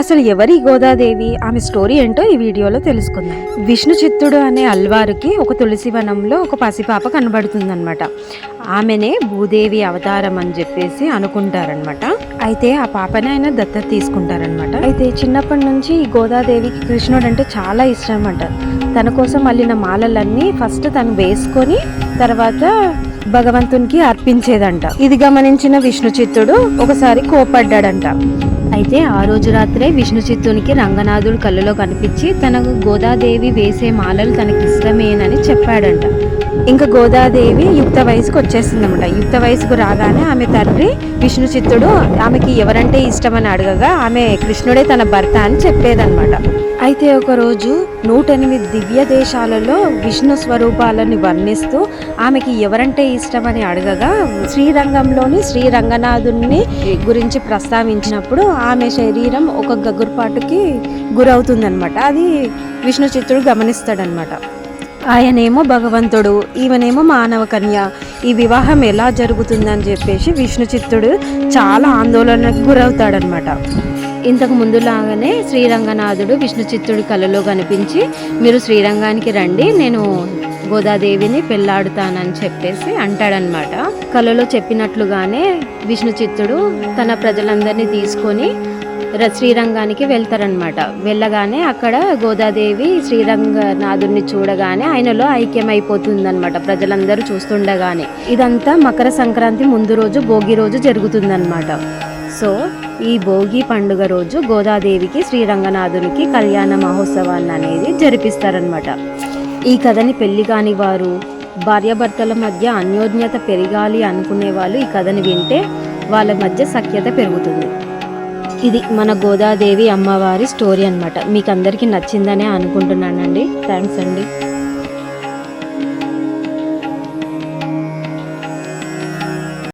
అసలు ఎవరి గోదాదేవి? ఆమె స్టోరీ ఏంటో ఈ వీడియోలో తెలుసుకుందాం. విష్ణు చిత్తుడు అనే అల్వారుకి ఒక తులసి వనంలో ఒక పసిపాప కనబడుతుందనమాట ఆమెనే భూదేవి అవతారం అని చెప్పేసి అనుకుంటారనమాట అయితే ఆ పాపని ఆయన దత్తత తీసుకుంటారనమాట అయితే చిన్నప్పటి నుంచి ఈ గోదాదేవికి కృష్ణుడు అంటే చాలా ఇష్టం అంట తన కోసం అల్లిన మాలలన్నీ ఫస్ట్ తను వేసుకొని తర్వాత భగవంతునికి అర్పించేదంట. ఇది గమనించిన విష్ణు చిత్తుడు ఒకసారి కోపడ్డాడంట అయితే ఆ రోజు రాత్రే విష్ణు చిత్తునికి రంగనాథుడు కళ్ళలో కనిపించి తనకు గోదాదేవి వేసే మాలలు తనకి ఇష్టమేనని చెప్పాడంట. ఇంకా గోదాదేవి యుక్త వయసుకు వచ్చేసిందనమాట. యుక్త వయసుకు రాగానే ఆమె తండ్రి విష్ణు చిత్తుడు ఆమెకి ఎవరంటే ఇష్టమని అడగగా ఆమె కృష్ణుడే తన భర్త అని చెప్పేదనమాట. అయితే ఒకరోజు నూట ఎనిమిది దివ్య దేశాలలో విష్ణు స్వరూపాలను వర్ణిస్తూ ఆమెకి ఎవరంటే ఇష్టమని అడగగా శ్రీరంగంలోని శ్రీరంగనాథుని గురించి ప్రస్తావించినప్పుడు ఆమె శరీరం ఒక గగుర్పాటుకి గురవుతుందన్నమాట. అది విష్ణు చిత్రుడు గమనిస్తాడనమాట ఆయనేమో భగవంతుడు ఈమెనేమో మానవ కన్య ఈ వివాహం ఎలా జరుగుతుందని చెప్పేసి విష్ణు చిత్తుడు చాలా ఆందోళనకు గురవుతాడనమాట ఇంతకు ముందులాగానే శ్రీరంగనాథుడు విష్ణు చిత్తుడి కలలో కనిపించి మీరు శ్రీరంగానికి రండి నేను గోదాదేవిని పెళ్ళాడుతానని చెప్పేసి అంటాడనమాట. కలలో చెప్పినట్లుగానే విష్ణు చిత్తుడు తన ప్రజలందరినీ తీసుకొని ర- శ్రీరంగానికి వెళ్తారనమాట. వెళ్ళగానే అక్కడ గోదాదేవి శ్రీరంగనాథుడిని చూడగానే ఆయనలో ఐక్యమైపోతుందనమాట. ప్రజలందరూ చూస్తుండగానే. ఇదంతా మకర సంక్రాంతి ముందు రోజు భోగి రోజు జరుగుతుందనమాట. సో ఈ భోగి పండుగ రోజు గోదాదేవికి శ్రీరంగనాథునికి కళ్యాణ మహోత్సవాన్ని అనేది జరిపిస్తారనమాట ఈ కథని పెళ్ళి కాని వారు భార్యాభర్తల మధ్య అన్యోన్యత పెరగాలి అనుకునే వాళ్ళు ఈ కథని వింటే వాళ్ళ మధ్య సఖ్యత పెరుగుతుంది. ఇది మన గోదాదేవి అమ్మవారి స్టోరీ అన్నమాట. మీకు అందరికీ నచ్చిందనే అనుకుంటున్నానండి. థ్యాంక్స్ అండి.